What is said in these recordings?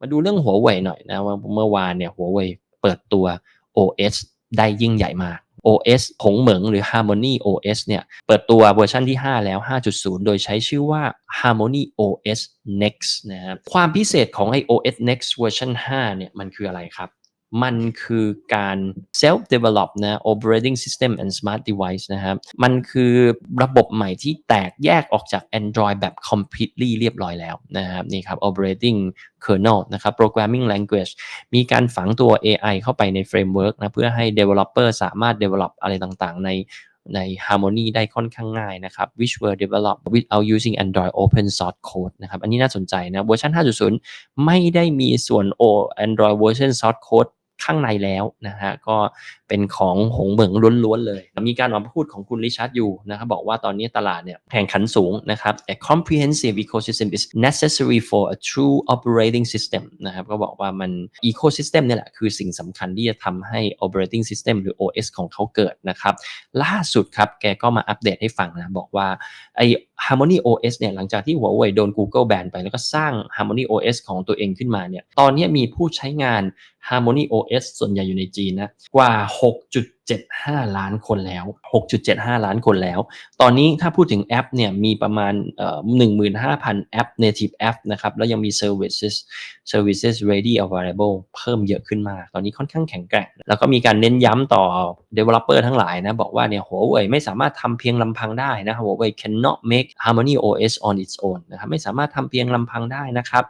มาดูเรื่องหัวเว่ยหน่อยนะว่าเมื่อวานเนี่ยหัวเว่ยเปิดตัว OS ได้ยิ่งใหญ่มาก OS ผงเหมิงหรือ Harmony OS เนี่ยเปิดตัวเวอร์ชันที่ 5 แล้ว 5.0 โดยใช้ชื่อว่า Harmony OS Next นะครับความพิเศษของไอ OS Next เวอร์ชัน5เนี่ยมันคืออะไรครับ มันคือการ self develop นะ operating system and smart device นะครับ มันคือระบบใหม่ที่แตกแยกออกจาก Android แบบ completely เรียบร้อยแล้วนะครับ นี่ครับ operating kernel นะครับ programming language มีการฝังตัว AI เข้าไปใน framework นะ เพื่อให้ developer สามารถ develop อะไรต่างๆ ในใน Harmony ได้ค่อนข้างง่ายนะครับ which were developed without using Android open source code นะครับ อันนี้น่าสนใจนะ เวอร์ชัน5.0 ไม่ได้มีส่วน O Android version source code ข้างในแล้วนะฮะก็เป็นของหงเหมิงล้วนๆเลย มีการออกมาพูดของคุณริชาร์ดอยู่นะครับบอกว่าตอนนี้ตลาดเนี่ยแข่งขันสูงนะครับ a comprehensive ecosystem is necessary for a true operating system นะครับก็บอกว่ามัน ecosystem เนี่ยแหละคือสิ่งสำคัญที่จะทำให้ operating system หรือ OS ของเขาเกิดนะครับ ล่าสุดครับแกก็มาอัปเดตให้ฟังนะ บอกว่าไอ Harmony OS เนี่ยหลังจากที่หัวเว่ยโดน Google แบนไปแล้วก็สร้าง Harmony OS ของตัวเองขึ้นมาเนี่ยตอนนี้มีผู้ใช้งาน Harmony OS ส่วนใหญ่อยู่ในจีนนะกว่า 6.75 ล้านคนแล้ว 6.75 ล้านคนแล้ว ตอนนี้ถ้าพูดถึงแอปเนี่ยมีประมาณ15,000 แอป native app นะครับ แล้วยังมี services services ready available เพิ่มเยอะขึ้นมาก ตอนนี้ค่อนข้างแข็งแกร่ง แล้วก็มีการเน้นย้ำต่อ developer ทั้งหลายนะ บอกว่าเนี่ยหัวเว่ยไม่สามารถทำเพียงลำพังได้นะหัวเว่ย cannot make Harmony OS on its own นะครับไม่สามารถทำเพียงลำพังได้นะครับ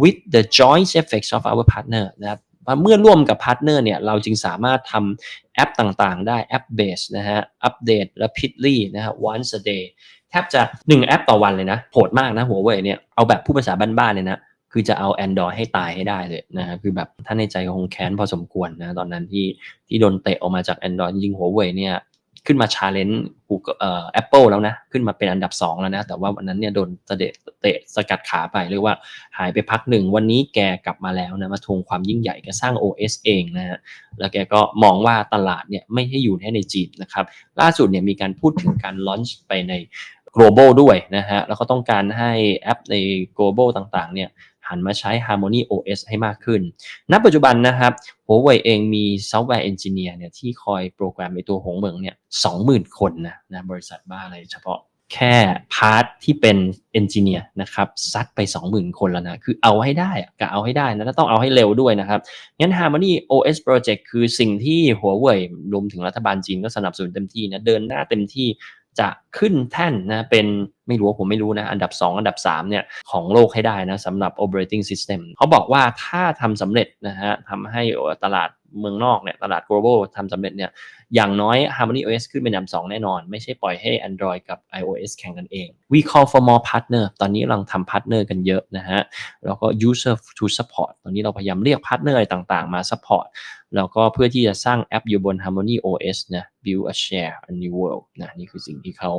with the joint effects of our partner นะครับ เมื่อร่วมกับพาร์ทเนอร์เนี่ยเราจึงสามารถทำแอปต่างๆ ได้แอปเบสนะฮะอัปเดต rapidly นะฮะ once a day แทบจะ 1 แอปต่อวันเลยนะโหดมากนะหัวเว่ยเนี่ยเอาแบบผู้ภาษาบ้านๆเลยนะคือจะเอา Android ให้ตายให้ได้เลยนะฮะคือแบบท่านในใจคงแค้นพอสมควรนะตอนนั้นที่ที่โดนเตะออกมาจาก Android จริงหัวเว่ยเนี่ย ขึ้นมาชาเลนจ์กูเอ่อ Apple แล้วนะ ขึ้นมาเป็นอันดับ 2 แล้วนะ แต่ว่าวันนั้นเนี่ยโดนเตะเตะสกัดขาไปเรียกว่าหายไปพักหนึ่ง วันนี้แกกลับมาแล้วนะ มาทวงความยิ่งใหญ่แกสร้าง OS เองนะฮะแล้วแกก็มองว่าตลาดเนี่ยไม่ให้อยู่แค่ในจีนนะครับ ล่าสุดเนี่ยมีการพูดถึงการลอนช์ไปใน global ด้วยนะฮะแล้วก็ต้องการให้แอปใน global ต่างๆเนี่ย หันมาใช้ Harmony OS ให้มากขึ้น ณ ปัจจุบันนะครับหัวเว่ยเองมีซอฟต์แวร์เอนจิเนียร์เนี่ยที่คอยโปรแกรมในตัวหงเหมิงเนี่ยสองหมื่นคนนะนะบริษัทบ้าอะไรเฉพาะแค่พาร์ทที่เป็นเอนจิเนียร์นะครับซัดไป 20,000 คนแล้วนะ คือเอาให้ได้กะเอาให้ได้นะแล้วต้องเอาให้เร็วด้วยนะครับ งั้น Harmony OS Project คือสิ่งที่หัวเว่ยรวมถึงรัฐบาลจีนก็สนับสนุนเต็มที่นะ เดินหน้าเต็มที่ จะขึ้นแท่นนะเป็นไม่รู้ผมไม่รู้นะอันดับ 2 อันดับ3เนี่ยของโลกให้ได้นะสำหรับ operating system เขาบอกว่าถ้าทำสำเร็จนะฮะทำให้ตลาดเมืองนอกเนี่ยตลาด global ทำสำเร็จเนี่ยอย่างน้อย Harmony OS ขึ้นเป็นอันดับ2แน่นอน ไม่ใช่ปล่อยให้ Android กับ iOS แข่งกันเอง we call for more partner ตอนนี้เราทำ partner กันเยอะนะฮะ แล้วก็ user to support ตอนนี้เราพยายามเรียก partner อะไรต่างๆ มา support แล้วก็เพื่อที่จะสร้างแอปอยู่บน Harmony OS นะ build a share a new world นะนี่คือสิ่งที่เขา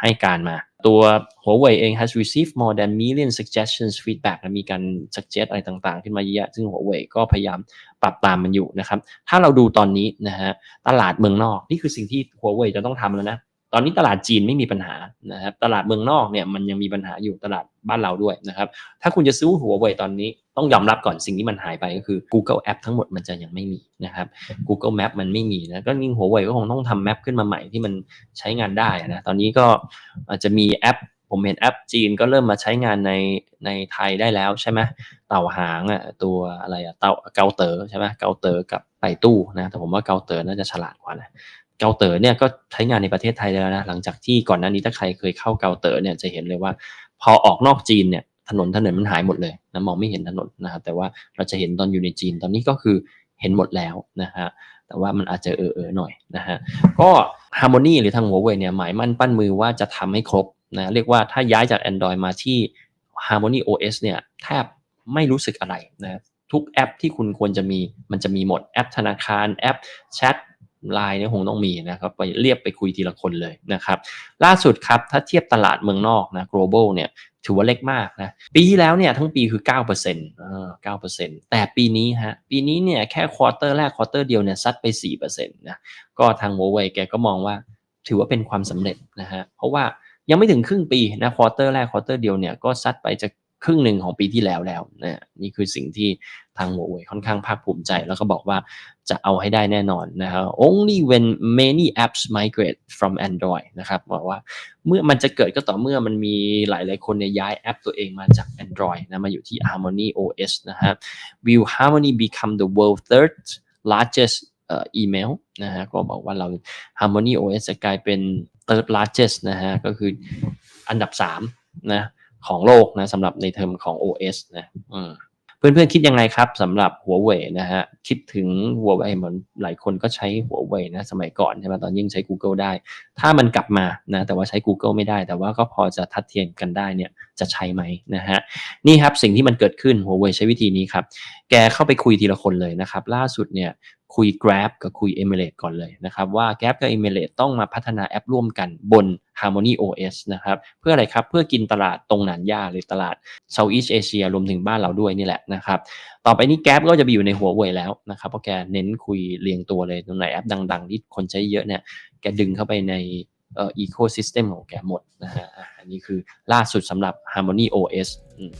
ให้การมา ตัวหัวเว่ยเอง has received more than million suggestions feedback มีการ suggest อะไรต่างๆ ขึ้นมาเยอะซึ่งหัวเว่ยก็พยายามปรับตามมันอยู่นะครับ ถ้าเราดูตอนนี้นะฮะตลาดเมืองนอกนี่คือสิ่งที่หัวเว่ยจะต้องทำแล้วนะ ตอนนี้ตลาดจีนไม่มีปัญหานะครับ ตลาดเมืองนอกเนี่ยมันยังมีปัญหาอยู่ตลาด บ้านเราด้วยนะครับ ถ้าคุณจะซื้อหัวเว่ยตอนนี้ต้องยอมรับก่อนสิ่งที่มันหายไปก็คือ Google App ทั้งหมดมันจะยังไม่มีนะครับ Google Map มันไม่มีนะก็ยิ่งหัวเว่ยก็คงต้องทำแมปขึ้นมาใหม่ที่มันใช้งานได้นะตอนนี้ก็อาจจะมีแอปผมเห็นแอปจีนก็เริ่มมาใช้งานในในไทยได้แล้วใช่ไหมเต่าหางอะตัวอะไรอะเต่าเกาเต๋อใช่ไหมเกาเต๋อกับไต่ตู้นะแต่ผมว่าเกาเต๋อน่าจะฉลาดกว่านะเกาเต๋อเนี่ยก็ใช้งานในประเทศไทยแล้วนะหลังจากที่ก่อนหน้านี้ถ้าใครเคยเข้าเกาเต๋อเนี่ยจะเห็นเลยว่า พอออกนอกจีนเนี่ยถนนถนนมันหายหมดเลยนะมองไม่เห็นถนนนะครับแต่ว่าเราจะเห็นตอนอยู่ในจีนตอนนี้ก็คือเห็นหมดแล้วนะฮะแต่ว่ามันอาจจะเออเออหน่อยนะฮะก็ Harmony หรือทางหัวเว่ยเนี่ยหมายมั่นปั้นมือว่าจะทำให้ครบนะเรียกว่าถ้าย้ายจาก Android มาที่ Harmony OS เนี่ยแทบไม่รู้สึกอะไรนะทุกแอปที่คุณควรจะมีมันจะมีหมดแอปธนาคารแอปแชท ไลน์เนี่ยคงต้องมีนะครับไปเรียกไปคุยทีละคนเลยนะครับ ล่าสุดครับถ้าเทียบตลาดเมืองนอกนะ global เนี่ยถือว่าเล็กมากนะ ปีที่แล้วเนี่ยทั้งปีคือ 9%เปอร์เซ็นต์เก้าเปอ9%แต่ปีนี้ฮะ ปีนี้เนี่ยแค่ควอเตอร์แรกควอเตอร์เดียวเนี่ยซัดไป4%นต์นะ ก็ทาง Huawei แกก็มองว่าถือว่าเป็นความสำเร็จนะฮะ เพราะว่ายังไม่ถึงครึ่งปีนะควอเตอร์แรกควอเตอร์เดียวเนี่ยก็ซัดไปจะ ครึ่งหนึ่งของปีที่แล้วแล้วนะนี่คือสิ่งที่ทางหัวเว่ยค่อนข้างภาคภูมิใจ แล้วก็บอกว่าจะเอาให้ได้แน่นอนนะครับ only when many apps migrate from Android นะครับบอกว่าเมื่อมันจะเกิดก็ต่อเมื่อมันมีหลายๆคนเนี่ยย้ายแอปตัวเองมาจาก Android นะมาอยู่ที่ Harmony OS นะฮะ will Harmony become the world third largest อ่อ email นะฮะก็บอกว่าเรา Harmony OS จะกลายเป็น third largest นะฮะก็คืออันดับ3นะ ของโลกนะสำหรับในเทอมของ OS นะอืมเพื่อนๆคิดยังไงครับสำหรับหัวเว่ยนะฮะคิดถึงหัวเว่ยเหมือนหลายคนก็ใช้หัวเว่ยนะสมัยก่อนใช่ไหมตอนยิ่งใช้ Google ได้ ถ้ามันกลับมานะแต่ว่าใช้ Google ไม่ได้ แต่ว่าก็พอจะทัดเทียมกันได้เนี่ย จะใช้ไหมนะฮะนี่ครับสิ่งที่มันเกิดขึ้นหัวเว่ยใช้วิธีนี้ครับ แกเข้าไปคุยทีละคนเลยนะครับ ล่าสุดเนี่ยคุย Grab กับคุย e m i r a t e ก่อนเลยนะครับ ว่า Grab กับ e m i r a t e ต้องมาพัฒนาแอปร่วมกันบน Harmony OS นะครับ เพื่ออะไรครับ เพื่อกินตลาดตรงหนานย่าหรือตลาด Southeast Asia รวมถึงบ้านเราด้วยนี่แหละนะครับ ต่อไปนี้ Grab ก็จะไปอยู่ในหัวเว่ยแล้วนะครับเพราะแกเน้นคุยเรียงตัวเลยตรงไหนแอปดัง ๆ ที่คนใช้เยอะเนี่ยแกดึงเข้าไปใน เอ่อ ecosystem ของแกหมดนะฮะอะอันนี้คือล่าสุดสำหรับ Harmony OS อืม